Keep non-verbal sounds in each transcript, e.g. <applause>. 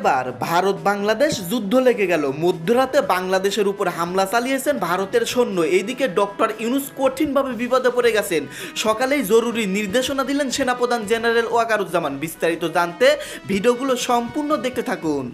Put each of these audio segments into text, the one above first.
এবার ভারত বাংলাদেশ যুদ্ধ লেগে গেল। মধ্যরাতে বাংলাদেশের উপর হামলা চালিয়েছেন ভারতের সৈন্য। এইদিকে ডক্টর ইউনুস কঠিনভাবে বিপদে পড়ে গেছেন। সকালেই জরুরি নির্দেশনা দিলেন সেনাপ্রধান জেনারেল ওয়াকারুজ্জামান। বিস্তারিত জানতে ভিডিওগুলো সম্পূর্ণ দেখতে থাকুন।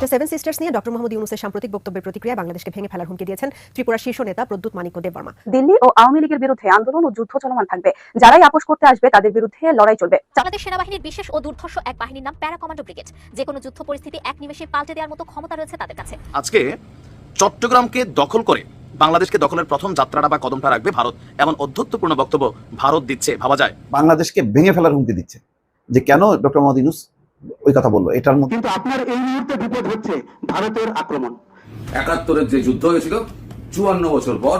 দ্য সেভেন সিস্টার্স নিয়ে ডক্টর মোহাম্মদ ইউনুসের সাম্প্রতিক বক্তব্যের প্রতিক্রিয়ায় বাংলাদেশকে ভেঙে ফেলার হুমকি দিয়েছেন ত্রিপুরার শীর্ষ নেতা প্রদ্যুৎ মানিক্য দেববর্মা দিল্লি ও আওয়ামী লীগের বিরুদ্ধে আন্দোলন ও যুদ্ধ চলমান থাকবে। যারাই আপোষ করতে আসবে তাদের বিরুদ্ধে লড়াই চলবে। বাংলাদেশ সেনাবাহিনীর বিশেষ ও দুর্ধর্ষ এক বাহিনীর নাম প্যারা কমান্ডো ব্রিগেড যে কোনো যুদ্ধ পরিস্থিতি এক নিমেষে পাল্টে দেওয়ার মতো ক্ষমতা রয়েছে তাদের কাছে। আজকে চট্টগ্রামকে দখল করে বাংলাদেশকে দখলের প্রথম যাত্রাটা বা কদমটা রাখবে ভারত এমন অধ্যত্বপূর্ণ বক্তব্য ভারত দিচ্ছে ভাবা যায়। বাংলাদেশকে ভেঙে ফেলার হুমকি দিচ্ছে। যে কেন ডক্টর মোহাম্মদ ইউনুস ওই কথা বলল এটার মধ্যে কিন্তু আপনার এই মুহূর্তে বিপদ হচ্ছে ভারতের আক্রমণ। একাত্তরের যে যুদ্ধ হয়েছিল চুয়ান্ন বছর পর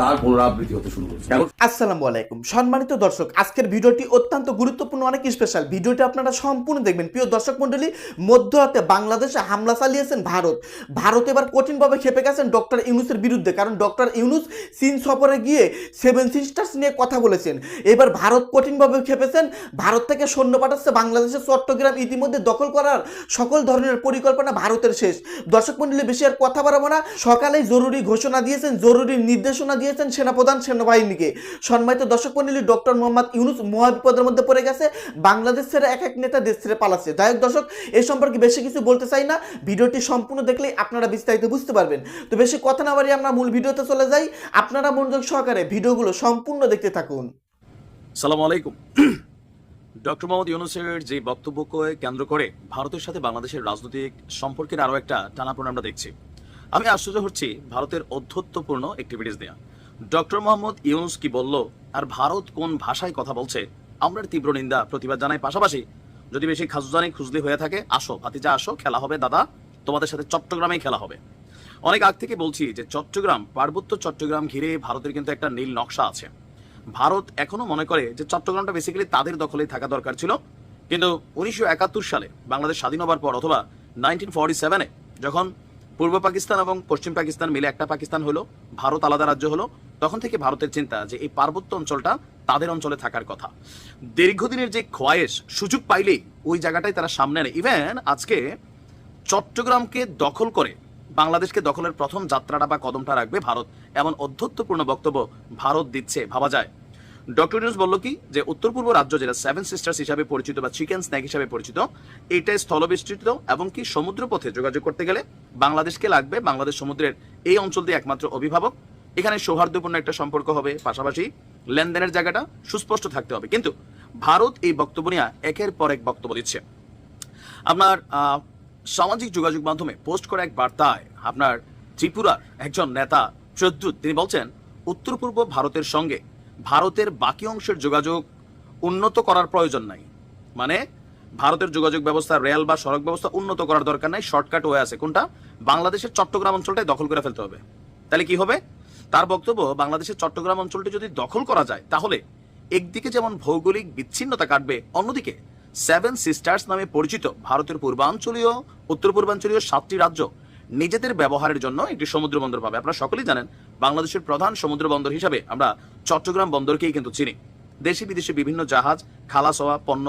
তার পুনরাবৃত্তি হতে শুরু করেছে। আসসালামু আলাইকুম। সম্মানিত দর্শক, আজকের ভিডিওটি অত্যন্ত গুরুত্বপূর্ণ, অনেক স্পেশাল ভিডিওটি আপনারা সম্পূর্ণ দেখবেন। প্রিয় দর্শক মণ্ডলী মধ্যরাতে বাংলাদেশে হামলা চালিয়েছেন ভারত। ভারত এবার কঠিনভাবে খেপে গেছেন ডক্টর ইউনুসের বিরুদ্ধে, কারণ ডক্টর ইউনুস চীন সফরে গিয়ে সেভেন সিস্টার্স নিয়ে কথা বলেছেন। এবার ভারত কঠিনভাবে খেপেছেন ভারত থেকে সৈন্য পাঠাচ্ছে বাংলাদেশের চট্টগ্রাম, ইতিমধ্যে দখল করার সকল ধরনের পরিকল্পনা ভারতের শেষ। দর্শক মণ্ডলী, বেশি আর কথা বাড়াবো না। সকালেই জরুরি ঘোষণা দিয়েছেন, জরুরি নির্দেশনা দিয়েছেন সেনাপ্রধান সেনাবাহিনীকে। সম্মানিত দর্শক মণ্ডলী, ডক্টর মোহাম্মদ ইউনুস মহাবিপদের মধ্যে পড়ে গেছে। বাংলাদেশ ছেড়ে এক এক নেতা দেশ ছেড়ে পালাচ্ছে। যাই দর্শক এই সম্পর্কে বেশি কিছু বলতে চাই না। ভিডিওটি সম্পূর্ণ দেখলেই আপনারা বিস্তারিত বুঝতে পারবেন। তো বেশি কথা না বাড়িয়ে আমরা মূল ভিডিওতে চলে যাই। আপনারা মনোযোগ সহকারে ভিডিওগুলো সম্পূর্ণ দেখতে থাকুন। সালাম আলাইকুম। ডক্টর মোহাম্মদ ইউনুসের যে বক্তব্যকে কেন্দ্র করে ভারতের সাথে বাংলাদেশের রাজনৈতিক সম্পর্কের আরও একটা টানাপোড়েন আমরা দেখছি। আমি আশ্চর্য হচ্ছি, ভারতের অধ্যত্বপূর্ণ অ্যাক্টিভিটিস দেয়া। ডক্টর মোহাম্মদ ইউনুস কি বলল? আর ভারত কোন ভাষায় কথা বলছে? আমরা তীব্র নিন্দা, প্রতিবাদ জানাই পাশাপাশি। যদি বেশি খাজুজানি খুজলি হয়ে থাকে, আসো, ভাতিজা, আসো, খেলা হবে, দাদা। তোমাদের সাথে চট্টগ্রামেই খেলা হবে। অনেক আগ থেকে বলছি যে চট্টগ্রাম, পার্বত্য চট্টগ্রাম ঘিরে ভারতের কিন্তু একটা নীল নকশা আছে। ভারত এখনও মনে করে যে চট্টগ্রামটা বেসিক্যালি তাদের দখলেই থাকা দরকার ছিল। কিন্তু উনিশশো একাত্তর সালে, বাংলাদেশ স্বাধীন হবার পর অথবা নাইনটিন ফর্টি সেভেনে যখন পূর্ব পাকিস্তান এবং পশ্চিম পাকিস্তান মিলে একটা পাকিস্তান হলো, ভারত আলাদা রাজ্য হলো। তখন থেকে ভারতের চিন্তা যে এই পার্বত্য অঞ্চলটা তাদের অঞ্চলে থাকার কথা। দীর্ঘদিনের যে খোয়াইশ সুযোগ পাইলেই ওই জায়গাটাই তারা সামনে নেয় ইভেন আজকে চট্টগ্রামকে দখল করে, বাংলাদেশকে দখলের প্রথম যাত্রাটা বা কদমটা রাখবে ভারত। এমন অধ্যত্বপূর্ণ বক্তব্য ভারত দিচ্ছে। ভাবা যায় ডক্টর নিউজ বলল কি, যে উত্তর পূর্ব রাজ্য যেটা সেভেন সিস্টার্স হিসাবে পরিচিত বা চিকেন স্ন্যাক হিসাবে পরিচিত এটা স্থলবেষ্টিত এবং কি সমুদ্রপথে যোগাযোগ করতে গেলে বাংলাদেশকে লাগবে। বাংলাদেশ সমুদ্রের এই অঞ্চল দিয়ে একমাত্র অভিভাবক। এখানে সৌহার্দ্যপূর্ণ একটা সম্পর্ক হবে, পাশাপাশি লেনদেনের জায়গাটা সুস্পষ্ট থাকতে হবে। কিন্তু ভারত এই বক্তব্য নিয়ে একের পর এক বক্তব্য দিচ্ছে। আপনার সামাজিক যোগাযোগ মাধ্যমে পোস্ট করা এক বার্তায় আপনার ত্রিপুরার একজন নেতা প্রদ্যুৎ তিনি বলছেন, উত্তর পূর্ব ভারতের সঙ্গে ভারতের বাকি অংশের যোগাযোগ উন্নত করার প্রয়োজন নাই। মানে ভারতের যোগাযোগ ব্যবস্থা, রেল বা সড়ক ব্যবস্থা উন্নত করার দরকার নাই, শর্টকাট হয়ে আছে। কোনটা? বাংলাদেশের চট্টগ্রাম অঞ্চলটাই দখল করে ফেলতে হবে। তাহলে কি হবে? তার বক্তব্য, বাংলাদেশের চট্টগ্রাম অঞ্চলটি যদি দখল করা যায়, তাহলে একদিকে যেমন ভৌগোলিক বিচ্ছিন্নতা কাটবে, অন্যদিকে সেভেন সিস্টার্স নামে পরিচিত ভারতের পূর্বাঞ্চলীয় উত্তর পূর্বাঞ্চলীয় সাতটি রাজ্য নিজেদের ব্যবহারের জন্য একটি সমুদ্র বন্দর পাবে। আপনারা সকলেই জানেন, বাংলাদেশের প্রধান সমুদ্র বন্দর হিসাবে আমরা চট্টগ্রাম বন্দরকেই কিন্তু চিনি। দেশি বিদেশি বিভিন্ন জাহাজ খালাস হওয়া পণ্য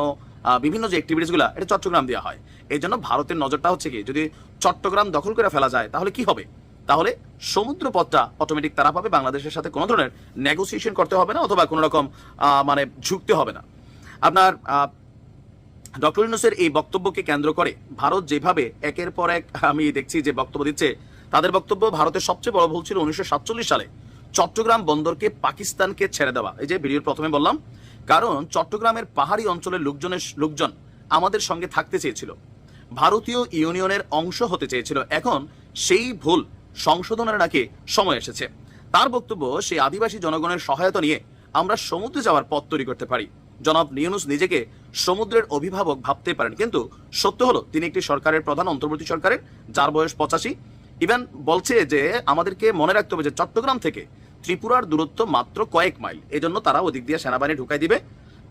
বিভিন্ন যে অ্যাক্টিভিটিসগুলো এটা চট্টগ্রাম দেওয়া হয়। এই জন্য ভারতের নজরটা হচ্ছে কি, যদি চট্টগ্রাম দখল করে ফেলা যায়, তাহলে কি হবে? তাহলে সমুদ্র পথটা অটোমেটিক তারা পাবে, বাংলাদেশের সাথে কোনো ধরনের নেগোসিয়েশন করতে হবে না, অথবা কোনো রকম মানে ঝুঁকতে হবে না। আপনার ডক্টর ইউনুসের এই বক্তব্যকে কেন্দ্র করে ভারত যেভাবে একের পর এক, আমি দেখছি যে বক্তব্য দিচ্ছে, তাদের বক্তব্য ভারতের সবচেয়ে বড় ভুল ছিল উনিশশো সাতচল্লিশ সালে। চট্টগ্রাম বন্দরকে পাকিস্তানকে ছেড়ে দেওয়া। এই যে ভিডিওর প্রথমে বললাম, কারণ চট্টগ্রামের পাহাড়ি অঞ্চলের লোকজনের লোকজন আমাদের সঙ্গে থাকতে চেয়েছিল। ভারতীয় ইউনিয়নের অংশ হতে চেয়েছিল। এখন সেই ভুল সংশোধনের নাকি সময় এসেছে। তার বক্তব্য, সেই আদিবাসী জনগণের সহায়তা নিয়ে আমরা সমুদ্রে যাওয়ার পথ তৈরি করতে পারি। জনাব নিউনুস নিজেকে সমুদ্রের অভিভাবক ভাবতে পারেন, কিন্তু সত্য হলো, তিনি একটি সরকারের প্রধান, অন্তর্বর্তী সরকারের, যার বয়স পঁচাশি। ইভেন বলছে যে, আমাদেরকে মনে রাখতে হবে যে, চট্টগ্রাম থেকে ত্রিপুরার দূরত্ব মাত্র কয়েক মাইল। এজন্য তারা ওদিক দিয়ে সেনাবাহিনী ঢুকাই দিবে।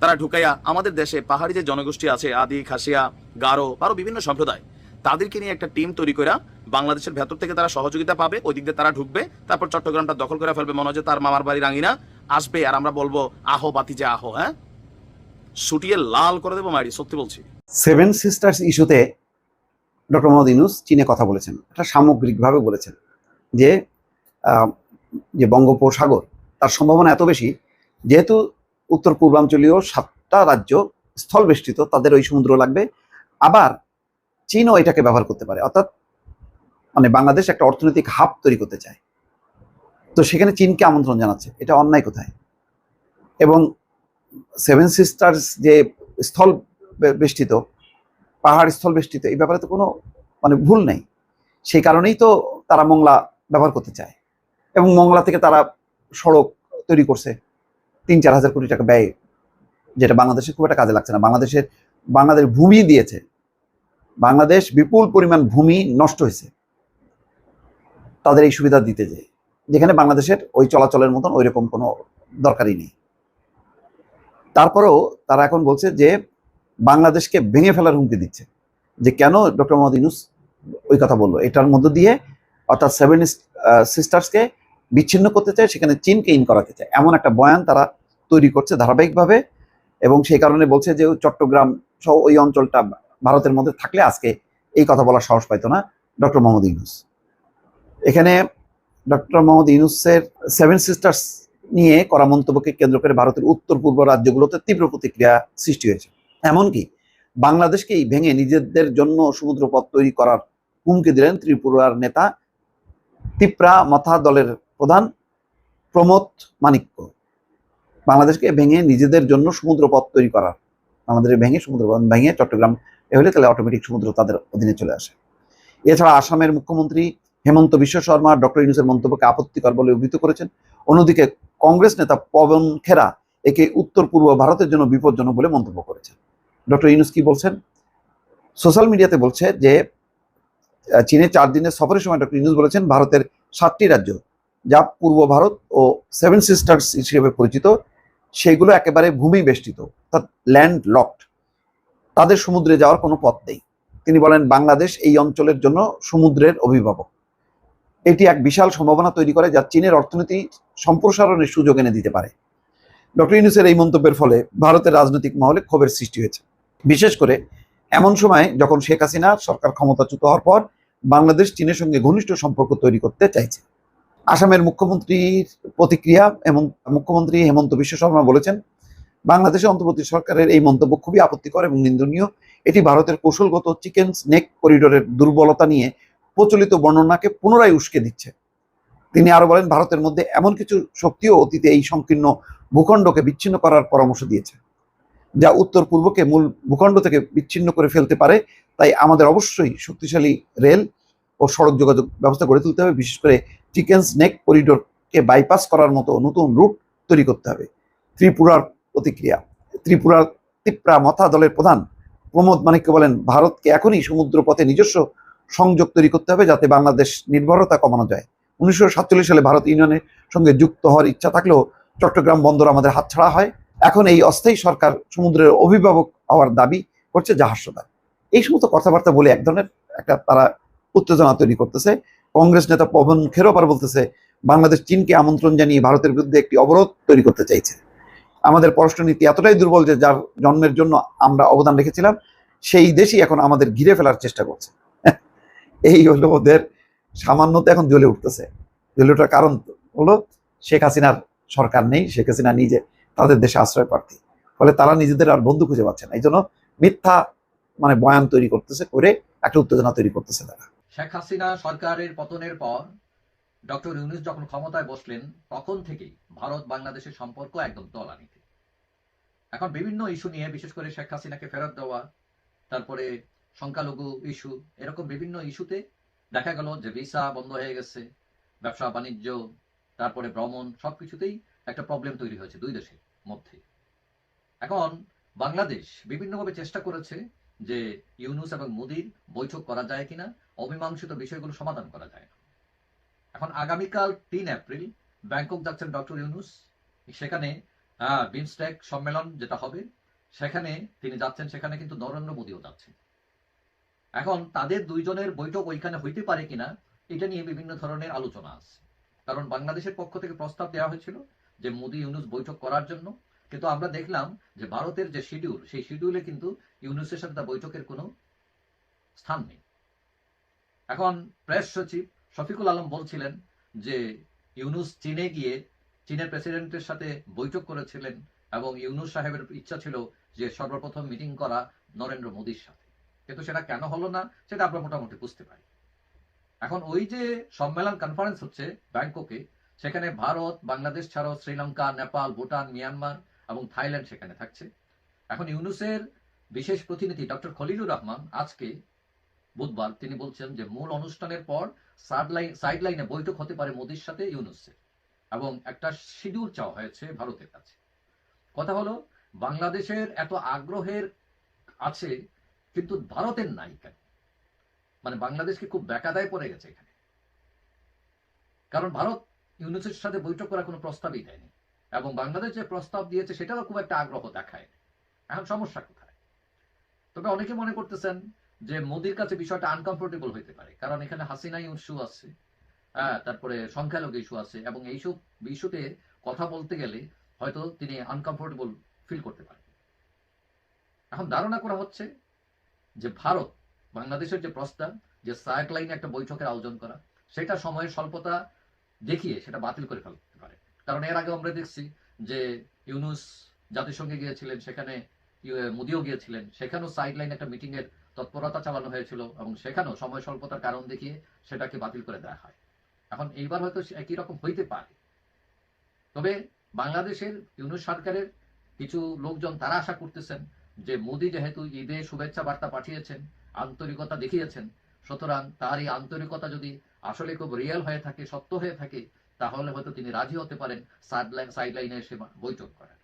তারা ঢুকাইয়া আমাদের দেশে পাহাড়ি যে জনগোষ্ঠী আছে, আদি, খাসিয়া, গারো আরও বিভিন্ন সম্প্রদায়, তাদেরকে নিয়ে একটা টিম তৈরি করে বাংলাদেশের ভেতর থেকে তারা সহযোগিতা পাবে ওই দিক দিয়ে তারা ঢুকবে, তারপর চট্টগ্রামটা দখল করে ফেলবে মনে যে তার মামার বাড়ি রাঙিনা আসবে আর আমরা বলব, আহো, বাতি যে আহো হ্যাঁ? সুটিয়ে লাল করে দেবো মারি সত্যি বলছি। সেভেন সিস্টার্স ইস্যুতে ডক্টর মোহাম্মদ ইউনুস চীনে কথা বলেছেন। এটা সামগ্রিকভাবে বলেছেন যে যে বঙ্গোপসাগর, তার সম্ভাবনা এত বেশি, যেহেতু উত্তর পূর্বাঞ্চলীয় সাতটা রাজ্য স্থল বেষ্টিত তাদের ওই সমুদ্র লাগবে। আবার চীনও এটাকে ব্যবহার করতে পারে। অর্থাৎ মানে বাংলাদেশ একটা অর্থনৈতিক হাব তৈরি করতে চায়। তো সেখানে চীনকে আমন্ত্রণ জানাচ্ছে। এটা অন্যায় কোথায়? এবং সেভেন সিস্টার্স যে স্থল বেষ্টিত, পাহাড় স্থল বেষ্টিত, এই ব্যাপারে তো কোনো মানে ভুল নেই। সেই কারণেই তো তারা মংলা ব্যবহার করতে চায়। এবং মংলা থেকে তারা সড়ক তৈরি করছে তিন, চার হাজার কোটি টাকা ব্যয়, যেটা বাংলাদেশে খুব একটা কাজে লাগছে না। বাংলাদেশের, বাংলাদেশ ভূমি দিয়েছে। বাংলাদেশ বিপুল পরিমাণ ভূমি নষ্ট হয়েছে। তাদের এই সুবিধা দিতে যে, যেখানে বাংলাদেশের ওই চলাচলের মতন ওই রকম কোনো দরকারই নেই। তারপরেও তারা এখন বলছে যে, বাংলাদেশকে ভেঙে ফেলার হুমকি দিচ্ছে। যে কেন ডক্টর মোহাম্মদ ইউনুস ওই কথা বলল? এটার মধ্য দিয়ে অর্থাৎ সেভেন সিস্টার্সকে বিচ্ছিন্ন করতে চায়, সেখানে চীনকে ইন করাতে চায়। এমন একটা বয়ান তারা তৈরি করছে ধারাবাহিকভাবে এবং সেই কারণে বলছে যে চট্টগ্রাম সহ ওই অঞ্চলটা ভারতের মধ্যে থাকলে আজকে এই কথা বলার সাহস পাইতো না ডক্টর মোহাম্মদ ইউনুস। এখানে ডক্টর মোহাম্মদ ইউনুসের সেভেন সিস্টার্স নিয়ে করা মন্তব্যকে কেন্দ্র করে ভারতের উত্তর পূর্ব রাজ্যগুলোতে তীব্র প্রতিক্রিয়া সৃষ্টি হয়েছে। এমনকি বাংলাদেশকেই ভেঙে নিজেদের জন্য সমুদ্রপথ তৈরি করার হুমকি দিলেন ত্রিপুরার নেতা তিপ্রা মথা দলের প্রধান প্রমোদ মানিক্য বাংলাদেশকে ভেঙে নিজেদের জন্য সমুদ্রপথ তৈরি করার। আমাদের ভেঙে সমুদ্রপথ, ভেঙে চট্টগ্রাম এ হলে তাহলে অটোমেটিক সমুদ্র তাদের অধীনে চলে আসে। এছাড়া আসামের মুখ্যমন্ত্রী হেমন্ত বিশ্ব শর্মা, ডক্টর ইউনুসের মন্তব্যকে আপত্তিকর বলে অভিহিত করেছেন। অন্যদিকে কংগ্রেস নেতা পবন খেরা একে উত্তর পূর্ব ভারতের জন্য বিপজ্জনক বলে মন্তব্য করেছেন। ডক্টর ইউনুস কি বলছেন? সোশ্যাল মিডিয়াতে বলছে যে চীনে চার দিনের সফরের সময় ডক্টর ইউনুস বলেছেন, ভারতের সাতটি রাজ্য যা পূর্ব ভারত ও সেভেন সিস্টার্স হিসেবে পরিচিত সেগুলো একেবারে ভূমি বেষ্টিত, অর্থাৎ ল্যান্ড লকড তাদের সমুদ্রে যাওয়ার কোনো পথ নেই। তিনি বলেন, বাংলাদেশ এই অঞ্চলের জন্য সমুদ্রের অভিভাবক। এটি এক বিশাল সম্ভাবনা তৈরি করে যা চীনের অর্থনীতি সম্প্রসারণের সুযোগ এনে দিতে পারে। ডক্টর ইউনুসের এই মন্তব্যের ফলে ভারতের রাজনৈতিক মহলে ক্ষোভের সৃষ্টি হয়েছে। বিশেষ করে এমন সময় যখন শেখ হাসিনা সরকার ক্ষমতাচ্যুত হওয়ার পর, বাংলাদেশ চীনের সঙ্গে ঘনিষ্ঠ সম্পর্ক তৈরি করতে চাইছে। আসামের মুখ্যমন্ত্রীর প্রতিক্রিয়া এবং মুখ্যমন্ত্রী হেমন্ত বিশ্ব শর্মা বলেছেন, বাংলাদেশের অন্তর্বর্তী সরকারের এই মন্তব্য খুবই আপত্তিকর এবং নিন্দনীয়। এটি ভারতের কৌশলগত চিকেন স্নেক করিডোরের দুর্বলতা নিয়ে প্রচলিত বর্ণনাকে পুনরায় উস্কে দিচ্ছে। তিনি আরও বলেন, ভারতের মধ্যে এমন কিছু শক্তিও অতীতে এই সংকীর্ণ ভূখণ্ডকে বিচ্ছিন্ন করার পরামর্শ দিয়েছে, যা উত্তর পূর্বকে মূল ভূখণ্ড থেকে বিচ্ছিন্ন করে ফেলতে পারে। তাই আমাদের অবশ্যই শক্তিশালী রেল ও সড়ক যোগাযোগ ব্যবস্থা গড়ে তুলতে হবে, বিশেষ করে চিকেন স্নেক করিডোরকে বাইপাস করার মতো নতুন রুট তৈরি করতে হবে। ত্রিপুরার প্রতিক্রিয়া। ত্রিপুরার তিপ্রা মথা দলের প্রধান প্রমোদ মানিক্য বলেন, ভারতকে এখনই সমুদ্র পথে নিজস্ব সংযোগ তৈরি করতে হবে যাতে বাংলাদেশ নির্ভরতা কমানো যায়। উনিশশো সাতচল্লিশ সালে ভারত ইউনিয়নের সঙ্গে যুক্ত হওয়ার ইচ্ছা থাকলেও চট্টগ্রাম বন্দর আমাদের হাতছাড়া হয়। এখন এই অস্থায়ী সরকার সমুদ্রের অভিভাবক হওয়ার দাবি করছে জাহাজদার এই সমস্ত কথাবার্তা বলে এক ধরনের একটা তারা উত্তেজনা তৈরি করতেছে। কংগ্রেস নেতা পবন খেরোপার বলতেছে, বাংলাদেশ চীনকে আমন্ত্রণ জানিয়ে ভারতের বিরুদ্ধে একটি অবরোধ তৈরি করতে চাইছে। আমাদের পররাষ্ট্রনীতি এতটাই দুর্বল যে যার জন্মের জন্য আমরা অবদান রেখেছিলাম, সেই দেশই এখন আমাদের ঘিরে ফেলার চেষ্টা করছে। <laughs> এই হলো ওদের সামান্যতা এখন জ্বলে উঠতেছে। জ্বলে ওঠার কারণ হলো শেখ হাসিনার সরকার নেই, শেখ হাসিনা নিজে তাদের দেশে আশ্রয় প্রার্থী। ফলে তারা নিজেদের আর বন্ধু খুঁজে পাচ্ছে না। এই জন্য মিথ্যা মানে বয়ান তৈরি করতেছে, করে একটা উত্তেজনা তৈরি করতেছে তারা। শেখ হাসিনা সরকারের পতনের পর ডক্টর ইউনুস যখন ক্ষমতায় বসলেন, তখন থেকেই ভারত বাংলাদেশের সম্পর্ক একদম তলানিতে। এখন বিভিন্ন ইস্যু নিয়ে, বিশেষ করে শেখ হাসিনাকে ফেরত দেওয়া, তারপরে সংখ্যালঘু ইস্যু, এরকম বিভিন্ন ইস্যুতে দেখা গেল যে ভিসা বন্ধ হয়ে গেছে, ব্যবসা, বাণিজ্য, তারপরে ভ্রমণ, সবকিছুতেই একটা প্রবলেম তৈরি হয়েছে দুই দেশের মধ্যে। এখন বাংলাদেশ বিভিন্নভাবে চেষ্টা করেছে যে ইউনুস এবং মোদির বৈঠক করা যায় কিনা অমীমাংসিত বিষয়গুলো সমাধান করা যায় না। এখন আগামীকাল তিন এপ্রিল ব্যাংকক যাচ্ছেন ডক্টর ইউনুস। সেখানে বিমস্টেক সম্মেলন যেটা হবে, সেখানে তিনি যাচ্ছেন, সেখানে কিন্তু নরেন্দ্র মোদীও যাচ্ছেন। এখন তাদের দুইজনের বৈঠক ওইখানে হইতে পারে কিনা, এটা নিয়ে বিভিন্ন ধরনের আলোচনা আছে। কারণ বাংলাদেশের পক্ষ থেকে প্রস্তাব দেওয়া হয়েছিল যে মোদী ইউনুস বৈঠক করার জন্য। কিন্তু আমরা দেখলাম যে ভারতের যে শিডিউল, সেই শিডিউলে কিন্তু ইউনুসের সাথে বৈঠকের কোনো স্থান নেই। এখন প্রেস সচিব শফিকুল আলম বলছিলেন যে ইউনুস চীনে গিয়ে চীনের প্রেসিডেন্টের সাথে বৈঠক করেছিলেন এবং ইউনুস সাহেবের ইচ্ছা ছিল যে সর্বপ্রথম মিটিং করা নরেন্দ্র মোদীর সাথে। কিন্তু সেটা কেন হলো না, সেটা আমরা মোটামুটি বুঝতে পারি। এখন ওই যে সম্মেলন কনফারেন্স হচ্ছে ব্যাংককে, সেখানে ভারত, বাংলাদেশ ছাড়াও শ্রীলঙ্কা, নেপাল, ভুটান, মিয়ানমার এবং থাইল্যান্ড সেখানে থাকছে। এখন ইউনুসের বিশেষ প্রতিনিধি ডক্টর খলিলুর রহমান আজকে বুধবার তিনি বলছেন যে মূল অনুষ্ঠানের পর সাইড লাইনে বৈঠক হতে পারে মোদির সাথে ইউনুসের এবং একটা শিডিউল চাওয়া হয়েছে ভারতের কাছে। কথা হলো, বাংলাদেশের এত আগ্রহের আছে, কিন্তু ভারতের নাই কেন? মানে বাংলাদেশকে খুব বেকাদায় পড়ে গেছে এখানে? কারণ ভারত ইউনুসের সাথে বৈঠক করার কোনো প্রস্তাবই দেয়নি এবং বাংলাদেশ যে প্রস্তাব দিয়েছে সেটারও খুব একটা আগ্রহ দেখায় এখন সমস্যা কোথায়? তবে অনেকে মনে করতেছেন যে মোদির কাছে বিষয়টা আনকমফোর্টেবল হইতে পারে। কারণ এখানে হাসিনা ইস্যু আছে হ্যাঁ তারপরে সংখ্যালঘু ইস্যু আছে এবং এইসব ইস্যুতে কথা বলতে গেলে হয়তো তিনি আনকমফোর্টেবল ফিল করতে পারেন। এখন ধারণা করা হচ্ছে যে ভারত, বাংলাদেশের যে প্রস্তাব, যে সাইড লাইনে একটা বৈঠকের আয়োজন করা, সেটা সময়ের স্বল্পতা দেখিয়ে সেটা বাতিল করে ফেলতে পারে। কারণ এর আগে আমরা দেখছি যে ইউনুস জাতিসংঘে গিয়েছিলেন, সেখানে মোদিও গিয়েছিলেন, সেখানেও সাইড লাইন একটা মিটিং এর তৎপরতা চালানো হয়েছিল এবং সেখানেও সময় স্বল্পতার কারণ দেখিয়ে সেটাকে বাতিল করে দেওয়া হয়। এখন এইবার হয়তো একই রকম হইতে পারে। তবে বাংলাদেশের ইউনুস সরকারের কিছু লোকজন তারা আশা করতেছেন যে মোদি যেহেতু ঈদে শুভেচ্ছা বার্তা পাঠিয়েছেন, আন্তরিকতা দেখিয়েছেন, সুতরাং তার এই আন্তরিকতা যদি আসলে খুব রিয়েল হয়ে থাকে, সত্য হয়ে থাকে, তাহলে হয়তো তিনি রাজি হতে পারেন সাইড লাইনে এসে বৈঠক করার।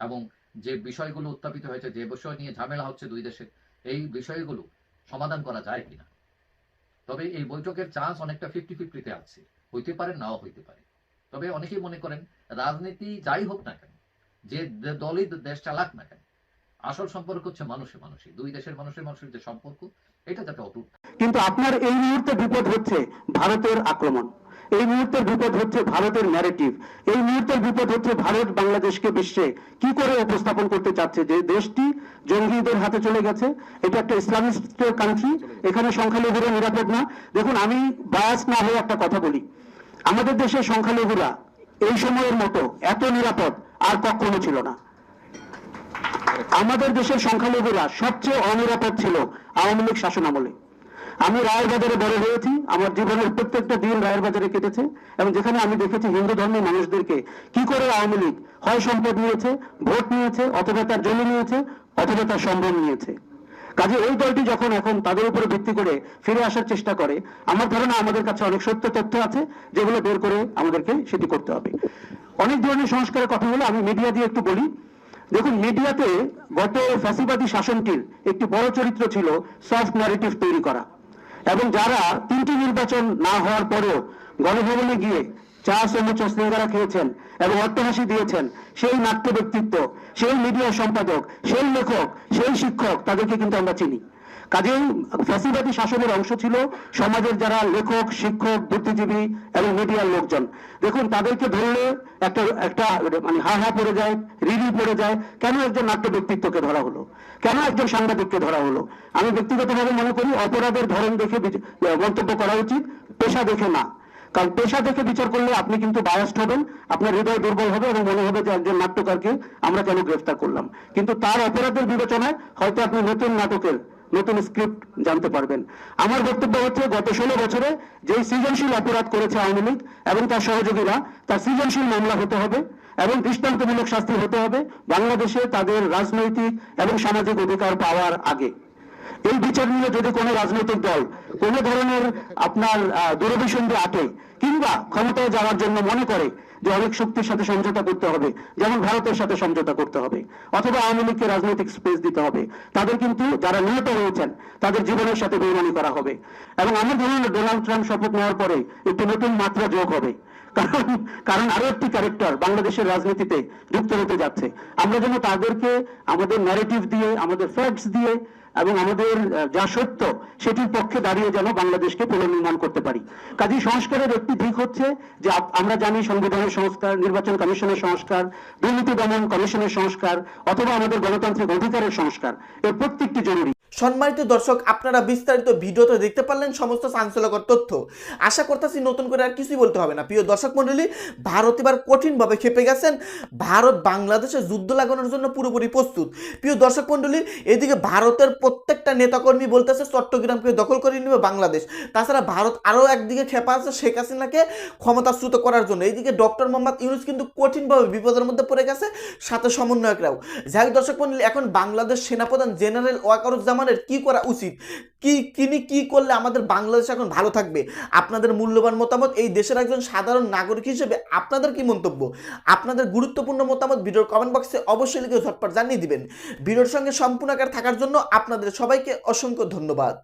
এবং যে বিষয়গুলো উত্থাপিত হয়েছে, যে বিষয় নিয়ে ঝামেলা হচ্ছে দুই দেশের এই বিষয়গুলো সমাধান করা যায় কিনা। তবে এই বৈঠকের চান্স অনেকটা ফিফটি ফিফটিতে আছে। হইতে পারে, নাও হইতে পারে। তবে অনেকেই মনে করেন, রাজনীতি যাই হোক না কেন, যে দলই দেশ চালাক না কেন, আসল সম্পর্ক হচ্ছে মানুষে মানুষে, দুই দেশের মানুষের মানুষের যে সম্পর্ক, এটা যাতে অটুট কিন্তু আপনার এই মুহূর্তে বিপদ হচ্ছে ভারতের আক্রমণ। এই মুহূর্তের বিপদ হচ্ছে ভারতের ন্যারেটিভ এই মুহূর্তের বিপদ হচ্ছে ভারত বাংলাদেশকে বিশ্বে কি করে উপস্থাপন করতে চাচ্ছে? যে দেশটি জঙ্গিদের হাতে চলে গেছে, এটা একটা ইসলামিস্ট কান্ট্রি এখানে সংখ্যালঘুরা নিরাপদ না। দেখুন, আমি বায়াস না হয়ে একটা কথা বলি। আমাদের দেশের সংখ্যালঘুরা এই সময়ের মতো এত নিরাপদ আর কখনো ছিল না। আমাদের দেশের সংখ্যালঘুরা সবচেয়ে অনিরাপদ ছিল আওয়ামী লীগ শাসন আমলে আমি রায়ের বাজারে বড় হয়েছি, আমার জীবনের প্রত্যেকটা দিন রায়ের বাজারে কেটেছে, এবং যেখানে আমি দেখেছি হিন্দু ধর্মের মানুষদেরকে কি করে আওয়ামী লীগ হয় সম্পদ নিয়েছে, ভোট নিয়েছে, অথবা তার জমি নিয়েছে, অথবা তার সম্ভব নিয়েছে। কাজে ওই দলটি যখন এখন তাদের উপরে ভিত্তি করে ফিরে আসার চেষ্টা করে, আমার ধারণা আমাদের কাছে অনেক সত্য তথ্য আছে, যেগুলো বের করে আমাদেরকে সেটি করতে হবে। অনেক ধরনের সংস্কারের কথা হলো, আমি মিডিয়া দিয়ে একটু বলি। দেখুন, মিডিয়াতে গত ফ্যাসিবাদী শাসনটির একটি বড় চরিত্র ছিল সফট ন্যারেটিভ তৈরি করা। এবং যারা তিনটি নির্বাচন না হওয়ার পরেও গণভবনে গিয়ে চা সমুচ স্নেহারা খেয়েছেন এবং অট্টহাসি দিয়েছেন, সেই নাট্য ব্যক্তিত্ব সেই মিডিয়া সম্পাদক, সেই লেখক, সেই শিক্ষক, তাদেরকে কিন্তু আমরা চিনি। কাজেই ফ্যাসিবাদী শাসনের অংশ ছিল সমাজের যারা লেখক, শিক্ষক, বুদ্ধিজীবী এবং মিডিয়ার লোকজন। দেখুন, তাদেরকে ধরলে একটা একটা মানে হা হা পড়ে যায়, রিরি পড়ে যায়। কেন একজন নাট্য ব্যক্তিত্বকে ধরা হলো? কেন একজন সাংবাদিককে ধরা হলো? আমি ব্যক্তিগতভাবে মনে করি, অপরাধের ধরন দেখে মন্তব্য করা উচিত, পেশা দেখে না। কারণ পেশা দেখে বিচার করলে আপনি কিন্তু বায়াস্ট হবেন, আপনার হৃদয় দুর্বল হবে এবং মনে হবে যে একজন নাট্যকারকে আমরা কেন গ্রেফতার করলাম। কিন্তু তার অপরাধের বিবেচনায় হয়তো আপনি নতুন নাটকের নতুন স্ক্রিপ্ট জানতে পারবেন। আমার বক্তব্য হচ্ছে, গত ষোলো বছরে যে সৃজনশীল অপরাধ করেছে আওয়ামী লীগ এবং তার সহযোগীরা, তার সৃজনশীল মামলা হতে হবে এবং দৃষ্টান্তমূলক শাস্তি হতে হবে বাংলাদেশে তাদের রাজনৈতিক এবং সামাজিক অধিকার পাওয়ার আগে। এই বিচার নিয়ে যদি কোনো রাজনৈতিক দল কোনো ধরনের আপনার দূরভিসন্ধি আটে কিংবা ক্ষমতায় যাওয়ার জন্য মনে করে যে অনেক শক্তির সাথে সমঝোতা করতে হবে, যেমন ভারতের সাথে সমঝোতা করতে হবে, অথবা আওয়ামী লীগকে রাজনৈতিক স্পেস দিতে হবে। তাদের কিন্তু যারা নিহত হয়েছেন, তাদের জীবনের সাথে বেইমানি করা হবে। এবং আমার ধারণা ডোনাল্ড ট্রাম্প শপথ নেওয়ার পরে একটু নতুন মাত্রা যোগ হবে। কারণ কারণ আরও একটি ক্যারেক্টার বাংলাদেশের রাজনীতিতে যুক্ত হতে যাচ্ছে। আমরা যেন তাদেরকে আমাদের ন্যারেটিভ দিয়ে, আমাদের ফ্যাক্টস দিয়ে এবং আমাদের যা সত্য, সেটির পক্ষে দাঁড়িয়ে যেন বাংলাদেশকে পুনর্নির্মাণ করতে পারি। কাজী সংস্কারের একটি দিক হচ্ছে যে আমরা জানি সংবিধানের সংস্কার, নির্বাচন কমিশনের সংস্কার, দুর্নীতি দমন কমিশনের সংস্কার, অথবা আমাদের গণতান্ত্রিক অধিকারের সংস্কার। এর প্রত্যেকটি জরুরি। সম্মানিত দর্শক, আপনারা বিস্তারিত ভিডিওতে দেখতে পারলেন সমস্ত চাঞ্চল্যকর তথ্য। আশা করতেছি নতুন করে আর কিছুই বলতে হবে না। প্রিয় দর্শক মণ্ডলী, ভারত এবার কঠিনভাবে খেপে গেছেন। ভারত বাংলাদেশে যুদ্ধ লাগানোর জন্য পুরোপুরি প্রস্তুত। প্রিয় দর্শক মণ্ডলী, এদিকে ভারতের প্রত্যেকটা নেতাকর্মী বলতেছে, চট্টগ্রামকে দখল করে নেবে বাংলাদেশ। তাছাড়া ভারত আরও একদিকে খেপা আছে শেখ হাসিনাকে ক্ষমতাচ্যুত করার জন্য। এইদিকে ডক্টর মোহাম্মদ ইউনুস কিন্তু কঠিনভাবে বিপদের মধ্যে পড়ে গেছে, সাথে সমন্বয়করাও। যাই দর্শক মণ্ডলী, এখন বাংলাদেশ সেনাপ্রধান জেনারেল ওয়াকারুজ্জামানের কি করা উচিত? কি কিনি কি করলে আমাদের বাংলাদেশ এখন ভালো থাকবে? আপনাদের মূল্যবান মতামত, এই দেশের একজন সাধারণ নাগরিক হিসেবে আপনাদের কি মন্তব্য? আপনাদের গুরুত্বপূর্ণ মতামত ভিডিওর কমেন্ট বক্সে অবশ্যই লিখে ঝটপট জানিয়ে দিবেন। ভিডিওর সঙ্গে সম্পূর্ণ আকার থাকার জন্য আপনাদের সবাইকে অসংখ্য ধন্যবাদ।